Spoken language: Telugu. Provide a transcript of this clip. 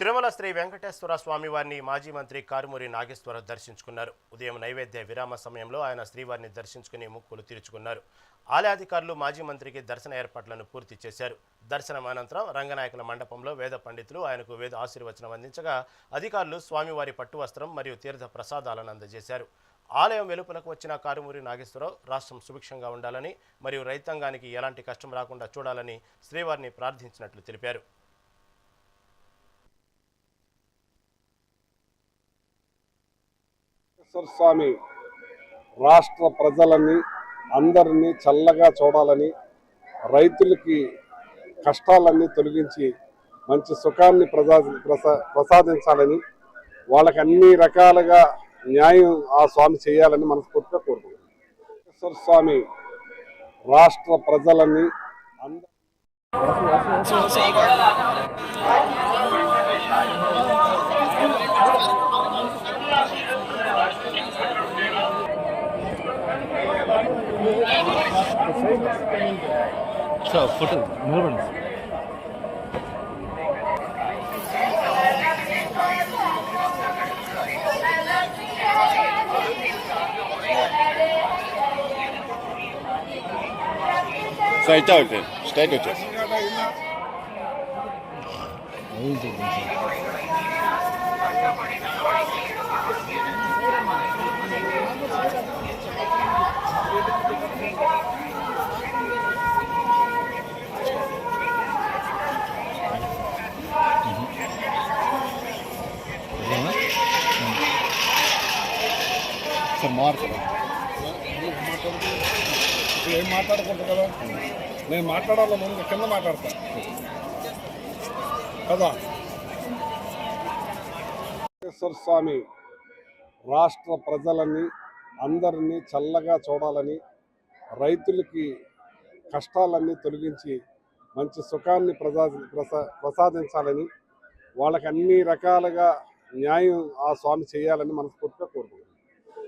తిరుమల శ్రీ వెంకటేశ్వర స్వామివారిని మాజీ మంత్రి కారుమూరి నాగేశ్వర దర్శించుకున్నారు. ఉదయం నైవేద్య విరామ సమయంలో ఆయన శ్రీవారిని దర్శించుకుని ముక్కులు తీర్చుకున్నారు. ఆలయాధికారులు మాజీ మంత్రికి దర్శన ఏర్పాట్లను పూర్తి చేశారు. దర్శనం అనంతరం రంగనాయకుల మండపంలో వేద పండితులు ఆయనకు వేద ఆశీర్వచనం అందించగా అధికారులు స్వామివారి పట్టు వస్త్రం మరియు తీర్థ ప్రసాదాలను అందజేశారు. ఆలయం వెలుపలకు వచ్చిన కారుమూరి నాగేశ్వరరావు రాష్ట్రం సుభిక్షంగా ఉండాలని మరియు రైతాంగానికి ఎలాంటి కష్టం రాకుండా చూడాలని శ్రీవారిని ప్రార్థించినట్లు తెలిపారు. వెంకటేశ్వర స్వామి రాష్ట్ర ప్రజలని అందరినీ చల్లగా చూడాలని రైతులకి కష్టాలన్నీ తొలగించి మంచి సుఖాన్ని ప్రసా ప్రసా- ప్రసాదించాలని వాళ్ళకి అన్ని రకాలుగా న్యాయం ఆ స్వామి చేయాలని మనస్ఫూర్తిగా కోరుకుంటున్నాం. వెంకటేశ్వర స్వామి రాష్ట్ర ప్రజలని అందరూ Zo, voor de Melbourne. Zijn tuiten, stekeltje. Heel sir mark ఏం మాట్లాడకూడదు కదా? నేను మాట్లాడాల ముందు? కింద మాట్లాడతా. కదా? వెంకటేశ్వర స్వామి రాష్ట్ర ప్రజలని అందరినీ చల్లగా చూడాలని రైతులకి కష్టాలన్నీ తొలగించి మంచి సుఖాన్ని ప్రసా ప్రసా ప్రసాదించాలని వాళ్ళకి అన్ని రకాలుగా న్యాయం ఆ స్వామి చేయాలని మనస్ఫూర్తిగా కోరుకుంటున్నాం